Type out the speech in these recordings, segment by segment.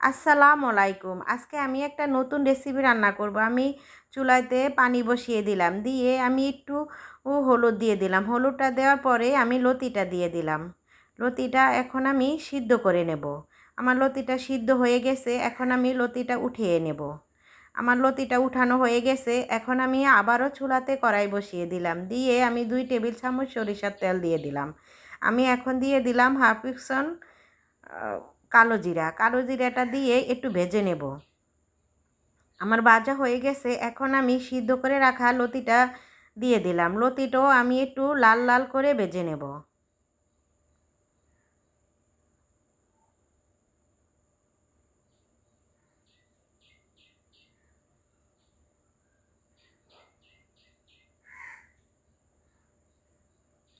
আসসালামু আলাইকুম। আজকে আমি একটা নতুন রেসিপি রান্না করব। আমি চুলাইতে পানি বসিয়ে দিলাম। দিয়ে আমি একটু হলুদ দিয়ে দিলাম। হলুদটা দেওয়ার পরে আমি লতিটা দিয়ে দিলাম। লতিটা এখন আমি সিদ্ধ করে নেব। আমার লতিটা সিদ্ধ হয়ে গেছে। এখন আমি লতিটা উঠিয়ে নেব। আমার লতিটা উঠানো হয়ে গেছে। এখন আমি আবারও চুলাতে কড়াই বসিয়ে দিলাম। দিয়ে আমি দুই টেবিল চামচ সরিষার তেল দিয়ে দিলাম। আমি এখন দিয়ে দিলাম হাফ কালো জিরা। কালো জিরাটা দিয়ে একটু ভেজে নেব। আমার ভাজা হয়ে গেছে। এখন আমি সিদ্ধ করে রাখা লতিটা দিয়ে দিলাম। লতিটাও আমি একটু লাল লাল করে ভেজে নেব।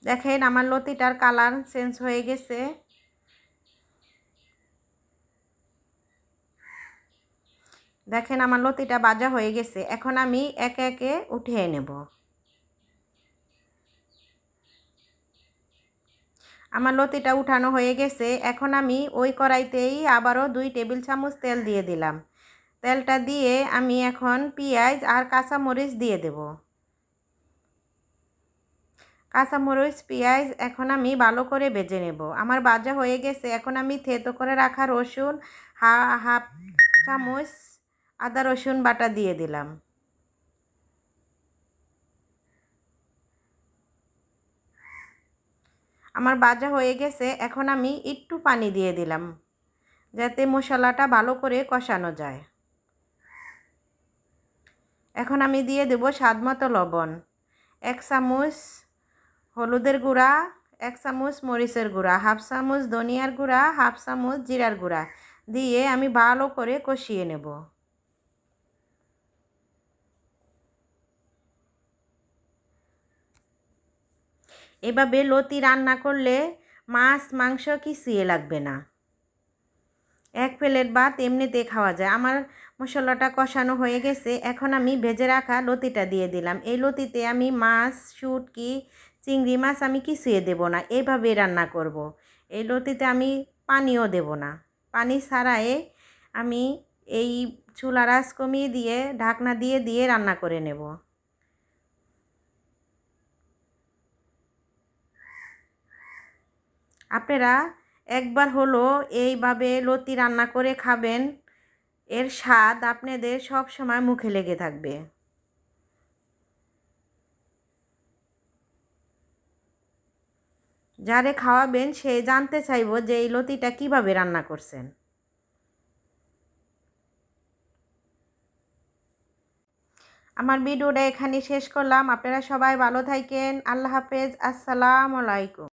দেখেন আমার লতিটার কালার চেঞ্জ হয়ে গেছে। দেখেন আমার লতিটা বাজা হয়ে গেছে। এখন আমি একে একে উঠিয়ে নেব। আমার লতিটা উঠানো হয়ে গেছে। এখন আমি ওই কড়াইতেই আবারও দুই টেবিল চামচ তেল দিয়ে দিলাম। তেলটা দিয়ে আমি এখন পেঁয়াজ আর কাঁচামরিচ দিয়ে দেব। কাঁচামরিচ, পেঁয়াজ এখন আমি ভালো করে বেজে নেব। আমার বাজা হয়ে গেছে। এখন আমি থেতো করে রাখা রসুন, হা, হাফ চামচ আদা, রসুন বাটা দিয়ে দিলাম। আমার বাজা হয়ে গেছে, এখন আমি একটু পানি দিয়ে দিলাম, যাতে মশলাটা ভালো করে কষানো যায়। এখন আমি দিয়ে দেব স্বাদ মতো লবণ, এক চামচ হলুদের গুঁড়া, এক চামচ মরিচের গুঁড়া, হাফ চামচ ধনিয়ার গুঁড়া, হাফ চামচ জিরার গুঁড়া দিয়ে আমি ভালো করে কষিয়ে নেব। এভাবে লতি রান্না করলে মাছ, মাংস কিছুই লাগবে না। এক প্লেট ভাত এমনিতে খাওয়া যায়। আমার মশলাটা কষানো হয়ে গেছে। এখন আমি ভেজে রাখা লতিটা দিয়ে দিলাম। এই লতিতে আমি মাছ, শুটকি, চিংড়ি মাছ আমি কিছুই দেব না। এইভাবে রান্না করব। এই লতিতে আমি পানিও দেব না। পানি ছাড়াই আমি এই চুলা রাস কমিয়ে দিয়ে, ঢাকনা দিয়ে দিয়ে রান্না করে নেব। আপনারা একবার হলো এইভাবে লতি রান্না করে খাবেন, এর স্বাদ আপনাদের সব সময় মুখে লেগে থাকবে। যারে খাওয়াবেন সে জানতে চাইব যে এই লতিটা কীভাবে রান্না করছেন। আমার ভিডিওটা এখানে শেষ করলাম। আপনারা সবাই ভালো থাকেন। আল্লাহ হাফেজ। আসসালামু আলাইকুম।